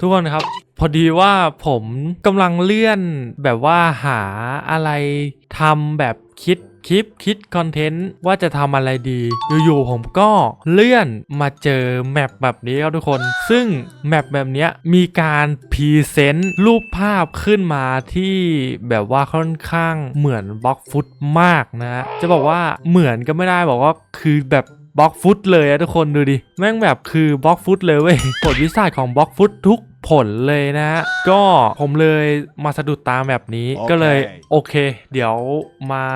ทุกคนครับ พอดีว่าผมกำลังเลื่อนแบบว่าหาอะไรทำแบบคิดคลิปคิดคอนเทนต์ว่าจะทำอะไรดี อยู่ๆผมก็เลื่อนมาเจอแมปแบบนี้ครับทุกคน ซึ่งแมปแบบนี้มีการพรีเซนต์รูปภาพขึ้นมาที่แบบว่าค่อนข้างเหมือนบล็อกฟุตมากนะฮะจะบอกว่าเหมือนก็ไม่ได้บอกว่าคือแบบบล็อกฟุตเลยอะทุกคนดูดิ แม่งแบบคือบล็อกฟุตเลยเว้ยผลวิสัยของบล็อกฟุตทุก ผลเลยนะฮะก็ผมเลยมาสะดุดตามแบบนี้โอเคก็เลยโอเค เดี๋ยวมา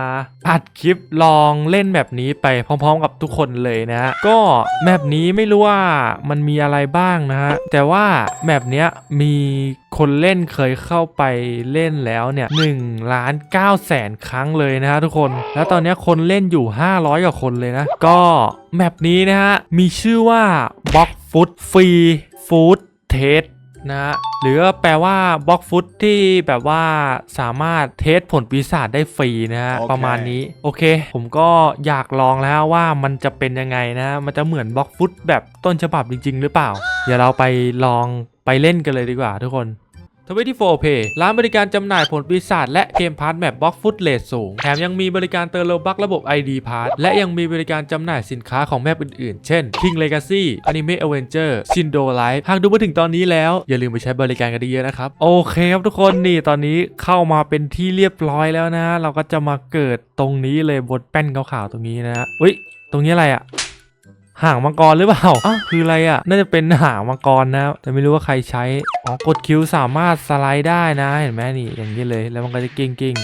อัดคลิปลองเล่นแบบนี้ไปพร้อมๆ กับทุกคนเลยนะฮะก็แมปนี้ไม่รู้ว่ามันมีอะไรบ้างนะฮะ แต่ว่าแมปเนี้ยมีคนเล่นเคยเข้าไปเล่นแล้วเนี่ย1ล้าน9แสนครั้งเลยนะฮะทุกคน แล้วตอนเนี้ยคนเล่นอยู่ 500กว่าคนเลยนะ ก็แมปนี้นะฮะ มีชื่อว่าบล็อกฟุตฟรีฟู้ดเทส นะฮะหรือว่าแปลว่าบล็อกฟุตที่แบบว่าสามารถเทสผลปีศาจได้ฟรีนะฮะโอเคประมาณนี้ โอเค ผมก็อยากลองแล้วว่ามันจะเป็นยังไงนะ มันจะเหมือนบล็อกฟุตแบบต้นฉบับจริง ๆ หรือเปล่า เดี๋ยวเราไปลองไปเล่นกันเลยดีกว่าทุกคน 24 Pay ร้านบริการจำหน่ายผลปีศาจและเกมพาร์ทแมปบล็อกฟุตเลทสูง แถมยังมีบริการเติมโลบักระบบ ID พาร์ทและยังมีบริการจำหน่ายสินค้าของแมปอื่นๆ เช่น King Legacy Anime Avenger Shindo Life หากดูมาถึงตอนนี้แล้ว อย่าลืมไปใช้บริการกันเยอะนะครับ โอเคครับทุกคนนี่ตอนนี้เข้ามาเป็นที่เรียบร้อยแล้วนะ เราก็จะมาเกิดตรงนี้เลยบนแป้นขาวๆตรงนี้นะอุ้ย ตรงนี้อะไรอะ หางมังกรหรือเปล่าอ้าวคืออะไรอะ น่าจะเป็นหางมังกรนะ แต่ไม่รู้ว่าใครใช้ อ๋อ กดคิวสามารถสไลด์ได้นะ เห็นไหมนี่ อย่างนี้เลย แล้วมันก็จะกิ้งกิ้ง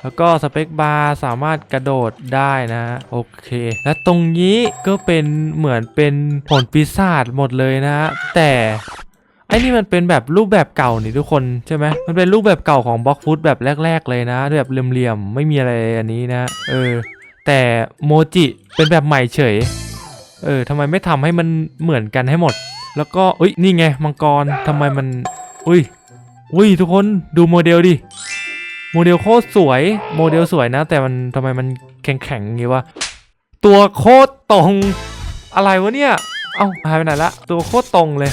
แล้วก็สเปคบาร์สามารถกระโดดได้นะ โอเค และตรงนี้ก็เป็นเหมือนเป็นผลปีศาจหมดเลยนะ แต่ไอ้นี่มันเป็นแบบรูปแบบเก่านี่ทุกคนใช่ไหม มันเป็นรูปแบบเก่าของบล็อกฟุตแบบแรก ๆ เลยนะแบบเหลี่ยมๆ ไม่มีอะไรอันนี้นะ เออ แต่โมจิเป็นแบบใหม่เฉย เออทำไมไม่ทำให้มันเหมือนกันให้หมด แล้วก็อุ้ยนี่ไงมังกรทำไมมัน อุ้ยอุ้ยทุกคนดูโมเดลดิโมเดลโคตรสวยโมเดลสวยนะ แต่มันทำไมมันแข็งแข็งอย่างงี้วะตัวโคตรตรงอะไรวะเนี่ย เอ้าหายไปไหนละตัวโคตรตรงเลย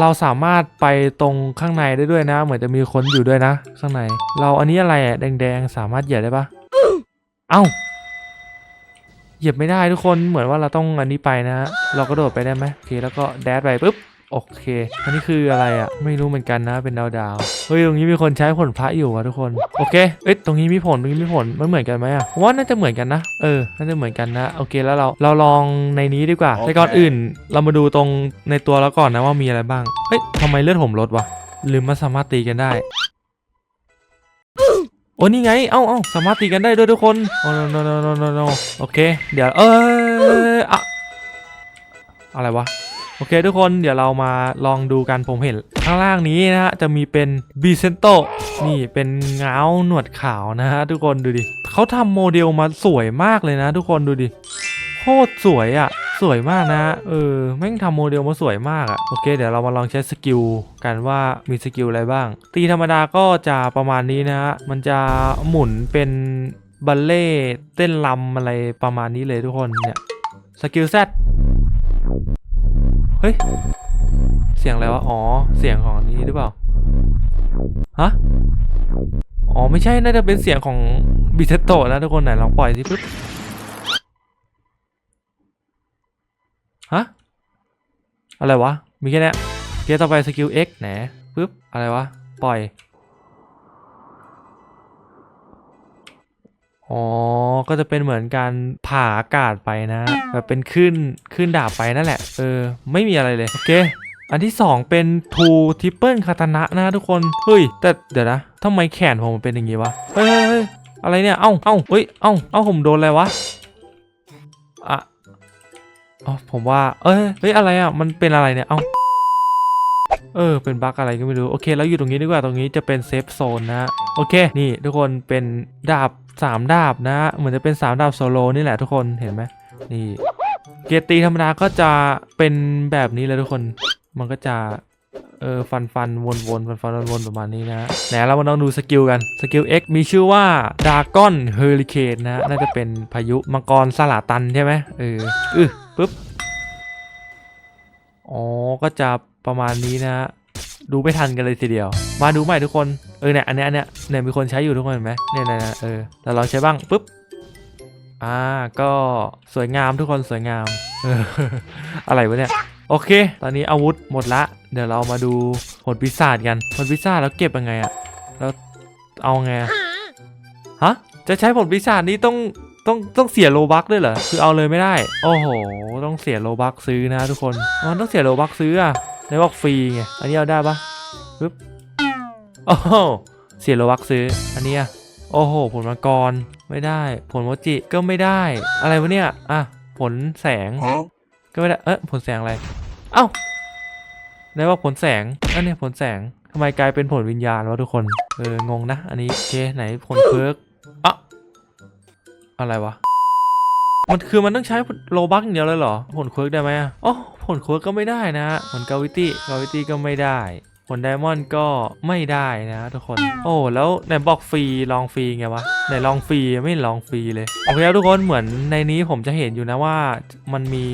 เราสามารถไปตรงข้างในได้ด้วยนะ เหมือนจะมีคนอยู่ด้วยนะ ข้างใน เราอันนี้อะไรอะแดงๆสามารถเหยียบได้ปะเอ้า เหยียบไม่ได้ทุกคนเหมือนว่าเราต้องอันนี้ไปนะ เราก็โดดไปได้ไหมโอเคแล้วก็แดดไปปุ๊บโอเค อันนี้คืออะไรอะ่ะ ไม่รู้เหมือนกันนะ เป็นดาวดาวๆเฮ้ย ตรงนี้มีคนใช้ผลพระอยู่ว่ะทุกคน โอเค เอ้ย ตรงนี้มีผล ตรงนี้มีผล มันเหมือนกันไหมอะ่ะผมว่าน่าจะเหมือนกันนะ เออ น่าจะเหมือนกันนะ โอเค แล้วเรา เราลองในนี้ดีกว่าโอเคแต่ก่อนอื่น เรามาดูตรงในตัวแล้วก่อนนะว่ามีอะไรบ้าง เฮ้ยทำไมเลือดผมลดวะหรือมันสามารถตีกันได้ โอ้นี่ไง เอ้าเอ้าสามารถตีกันได้ด้วยทุกคนโอ้ no no no no no no โอเค เดี๋ยวเอออะอะไรวะ โอเคทุกคนเดี๋ยวเรามาลองดูกันผมเห็น ข้างล่างนี้นะฮะ จะมีเป็นบีเซนโตนี่เป็นเงาหนวดขาวนะฮะทุกคนดูดิเขาทำโมเดลมาสวยมากเลยนะ ทุกคนดูดิโคตรสวยอะ่ะ สวยมากนะ เออ แม่งทำโมเดลมาสวยมากอะ่ะโอเค เดี๋ยวเรามาลองใช้สกิลกันว่ามีสกิลอะไรบ้าง ตีธรรมดาก็จะประมาณนี้นะฮะ มันจะหมุนเป็นบัลเล่เต้นรำอะไรประมาณนี้เลยทุกคนเนี่ย สกิลแซดเฮ้ย เสียงอะไรวะ อ๋อ เสียงของอันนี้หรือเปล่า ฮะ อ๋อ ไม่ใช่ น่าจะเป็นเสียงของบิเทโตนะทุกคนไหนลองปล่อยสิปึ๊บ ฮะ อะไรวะ มีแค่เนี้ยเกียร์ต่อไปสกิล X แหนปึ๊บ อะไรวะ ปล่อย อ๋อ ก็จะเป็นเหมือนการผ่าอากาศไปนะ แบบเป็นขึ้นขึ้นดาบไปนั่นแหละ เออ ไม่มีอะไรเลย โอเค อันที่ 2 เป็นทูทิปเปิลคาตานะนะทุกคน เฮ้ย แต่เดี๋ยวนะทำไมแขนผมมันเป็นอย่างงี้วะ เฮ้ยเฮ้ยเฮ้ยอะไรเนี่ย เอ้า เอ้าเฮ้ย เอ้า เอ้าผมโดนอะไรวะ อ๋อผมว่า เอ้ยเฮ้ยอะไรอะ มันเป็นอะไรเนี่ย เอ้า เออ เป็นบั๊กอะไรก็ไม่รู้ โอเค แล้วอยู่ตรงนี้ดีกว่า ตรงนี้จะเป็นเซฟโซนนะ โอเค นี่ทุกคน เป็นดาบสามดาบนะ เหมือนจะเป็นสามดาบโซโลนี่แหละทุกคน เห็นไหมนี่ เกียรตีธรรมดาก็จะเป็นแบบนี้เลยทุกคน มันก็จะ เออ ฟันฟันวนวนฟันฟันวนวนประมาณนี้นะไหนเรามาลองดูสกิลกัน สกิล X มีชื่อว่าดากอนเฮอริเคนนะ น่าจะเป็นพายุมังกรสลาตันใช่ไหมเอออือ ปึ๊บ อ๋อ ก็จะประมาณนี้นะดูไม่ทันกันเลยทีเดียว มาดูใหม่ทุกคน เออเนี่ย อันเนี้ยอันเนี้ยเนี่ยมีคนใช้อยู่ทุกคนเห็นไหมเนี่ยเนี่ยเนี่ยเออเราลองใช้บ้างปุ๊บ อ่า ก็สวยงามทุกคนสวยงาม เออ อะไรวะเนี่ย โอเค ตอนนี้อาวุธหมดละ เดี๋ยวเรามาดูผลปีศาจกันผลปีศาจแล้วเก็บยังไงอะแล้วเอาไงอะฮะ จะใช้ผลปีศาจนี้ต้อง ต้องต้องเสียโลบักด้วยเหรอ คือเอาเลยไม่ได้ โอ้โห ต้องเสียโลบักซื้อนะทุกคนมันต้องเสียโลบักซื้ออะในบอกฟรีไง อันนี้เอาได้ปะปึ๊บ โอ้โห เสียโลบักซื้อ อันนี้อะโอ้โห ผลมังกร ไม่ได้ ผลโมจิ ก็ไม่ได้ อะไรวะเนี่ย อะ ผลแสง ก็ไม่ได้ เอ๊ะผลแสงอะไร เอ้าไหนว่าผลแสงอันนี้ผลแสงทำไมกลายเป็นผลวิญญาณวะทุกคน เออ งงนะ อันนี้โอเคไหนผลเพิร์กอะ อะไรวะ มันคือมันต้องใช้โลบักอย่างเดียวเลยเหรอ ผลเคิร์กได้ไหมอะอ๋อผลเคิร์กก็ไม่ได้นะผลกาวิตี้กาวิตี้ก็ไม่ได้ผลไดมอนด์ก็ไม่ได้นะทุกคน โอ้แล้วไหนบอกฟรีลองฟรีไงวะไหนลองฟรีไม่ลองฟรีเลยโอเคครับทุกคนเหมือนในนี้ผมจะเห็นอยู่นะว่า มันมี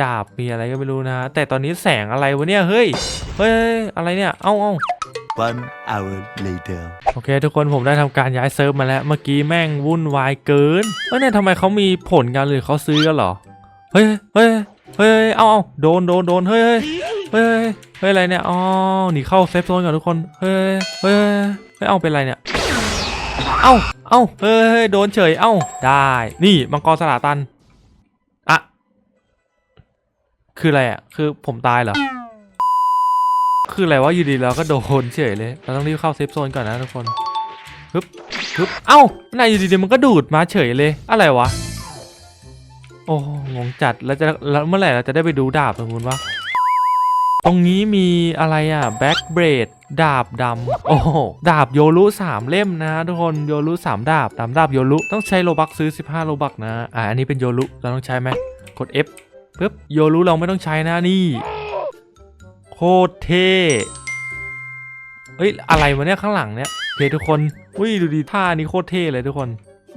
ดาบมีอะไรก็ไม่รู้นะ แต่ตอนนี้แสงอะไรวะเนี่ยเฮ้ยเฮ้ยอะไรเนี่ยเอ้าเอ้า One hour later. โอเค ทุกคนผมได้ทำการย้ายเซิร์ฟมาแล้ว เมื่อกี้แม่งวุ่นวายเกินเฮ้ยเนี่ยทำไมเขามีผลกันหรือเขาซื้อกันเหรอ เฮ้ยเฮ้ยเฮ้ยเอาเอาโดนโดนโดนเฮ้ยเฮ้ยเฮ้ยเฮ้ยอะไรเนี่ยอ๋อหนีเข้าเซฟโซนก่อนทุกคนเฮ้ยเฮ้ยเฮ้ยเอาเป็นไรเนี่ยเอ้าเอ้าเฮ้ยเฮ้ยโดนเฉยเอ้าได้นี่มังกรสลาตันอะคืออะไรอะคือผมตายเหรอ คืออะไรวะอยู่ดีเราก็โดนเฉยเลย เราต้องรีบเข้าเซฟโซนก่อนนะทุกคนฮึบฮึบเอ้านายอยู่ดีๆมันก็ดูดมาเฉยเลย อะไรวะ โอ้งงจัดแล้วจะแล้วเมื่อไหร่เราจะได้ไปดูดาบตรงนู้นวะตรงนี้มีอะไรอะแบ็กเบรดดาบดำโอ้ดาบโยรุสามเล่มนะทุกคนโยรุสามดาบดาบดาบโยรุต้องใช้โลบักซื้อ 15 โลบักนะ อ่าอันนี้เป็นโยรุเราต้องใช้ไหมกด F ปึ๊บโยรุเราไม่ต้องใช้นะนี่ โคตรเท่เอ้ยอะไรวะเนี่ยข้างหลังเนี่ยโอเคทุกคนอุ้ยดูดิท่านี้โคตรเท่เลยทุกคน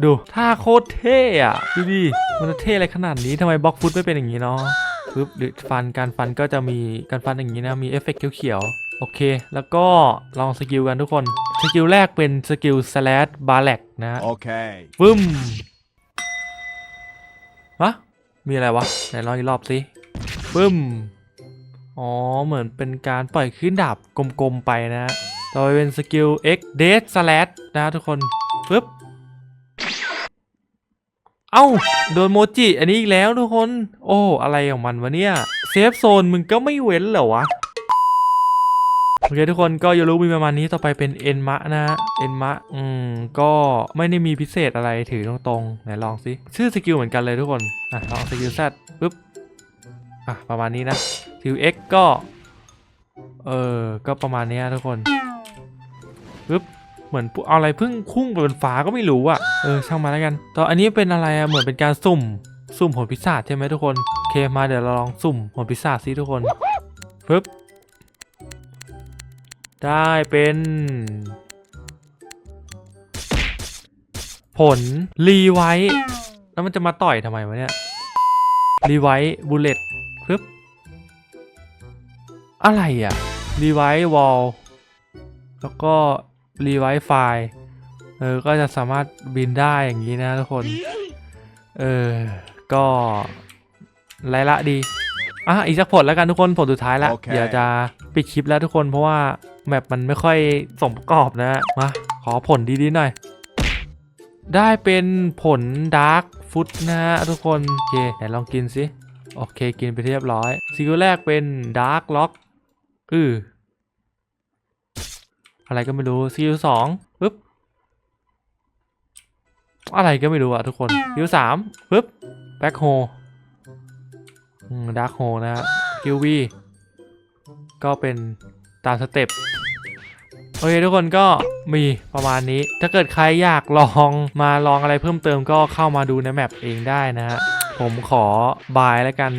ดูท่าโคตรเท่อะดูดิมันจะเท่อะไรขนาดนี้ทำไมบล็อกฟุตไม่เป็นอย่างนี้เนาะปึ๊บหรือฟันการฟันก็จะมีการฟันอย่างนี้นะมีเอฟเฟกต์เขียวๆโอเค แล้วก็ลองสกิลกันทุกคนสกิลแรกเป็นสกิล slash b a r l a c นะ Okay. ปึ้มวะมีอะไรวะไหนลองอีกรอบสิปึ้ม อ๋อ เหมือนเป็นการปล่อยขึ้นดาบกลมๆไปนะ ต่อไปเป็นสกิล X Death Slash นะทุกคนปึ๊บ เอ้า โดนโมจิ อันนี้อีกแล้วทุกคน โอ้ อะไรของมันวะเนี่ย เซฟโซนมึงก็ไม่เว้นเหรอวะ โอเคทุกคนก็ยูรู้มีประมาณนี้ต่อไปเป็นเอ็นมะนะเอ็นมะ อืม ก็ไม่ได้มีพิเศษอะไรถือตรงๆ ไหนลองสิ ชื่อสกิลเหมือนกันเลยทุกคน อะ ลองสกิล Z ปึ๊บ อะประมาณนี้นะสกิล X ก็ เออก็ประมาณนี้ทุกคนปึ๊บเหมือนเอาอะไรพึ่งพุ่งไปบนฟ้าก็ไม่รู้อะเออช่างมาแล้วกันต่ออันนี้เป็นอะไรอะเหมือนเป็นการสุ่มสุ่มผลพิศาใช่ไหมทุกคนโอเคมาเดี๋ยวเราลองสุ่มผลพิศาจสิทุกคนปึ๊บได้เป็น ผลรีไวท์แล้วมันจะมาต่อยทำไมวะเนี่ยรีไวท์บูเลต ปึ๊บอะไรอะรีไวท์วอลแล้วก็รีไวท์ไฟล์เออ ก็จะสามารถบินได้อย่างนี้นะทุกคน เออ ก็ไรละดี อะ อีกสักผลแล้วกันทุกคน ผลสุดท้ายแล้วโอเคเดี๋ยวจะปิดคลิปแล้วทุกคนเพราะว่า แมปมันไม่ค่อยสมประกอบนะมา ขอผลดีๆหน่อย ได้เป็นผลดาร์กฟุตนะฮะทุกคน โอเคไหนลองกินสิ โอเค กินไปเรียบร้อยสกิลแรกเป็นดาร์กล็อกอืออะไรก็ไม่รู้สกิลสองปึ๊บอะไรก็ไม่รู้อะทุกคนสกิลสามปึ๊บแบ็คโฮดาร์กโฮนะฮะสกิลวีก็เป็นตามสเต็ปโอเคทุกคนก็มีประมาณนี้ ถ้าเกิดใครอยากลองมาลองอะไรเพิ่มเติมก็เข้ามาดูในแมปเองได้นะฮะ ผมขอบายแล้วกัน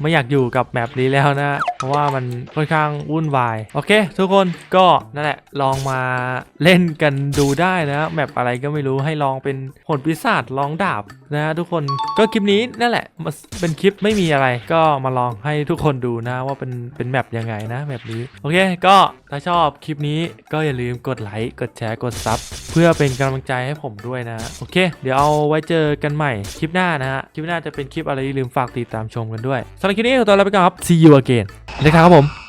ไม่อยากอยู่กับแมปนี้แล้วนะ ราะว่ามันค่อนข้างวุ่นวาย โอเค ทุกคนก็นั่นแหละลองมาเล่นกันดูได้นะแมปอะไรก็ไม่รู้ให้ลองเป็นผลปีศาจลองดาบนะทุกคนก็คลิปนี้นั่นแหละมันเป็นคลิปไม่มีอะไร ก็มาลองให้ทุกคนดูนะว่าเป็นเป็นแมปยังไงนะแมปนี้โอเค ก็ถ้าชอบคลิปนี้ก็อย่าลืมกดไลค์กดแชร์กดซับเพื่อเป็นกำลังใจให้ผมด้วยนะโอเค เดี๋ยวเอาไว้เจอกันใหม่คลิปหน้านะฮะคลิปหน้าจะเป็นคลิปอะไรอย่าลืมฝากติดตามชมกันด้วยสำหรับคลิปนี้ขอตัวลาไปก่อนครับ see you again นะครับผม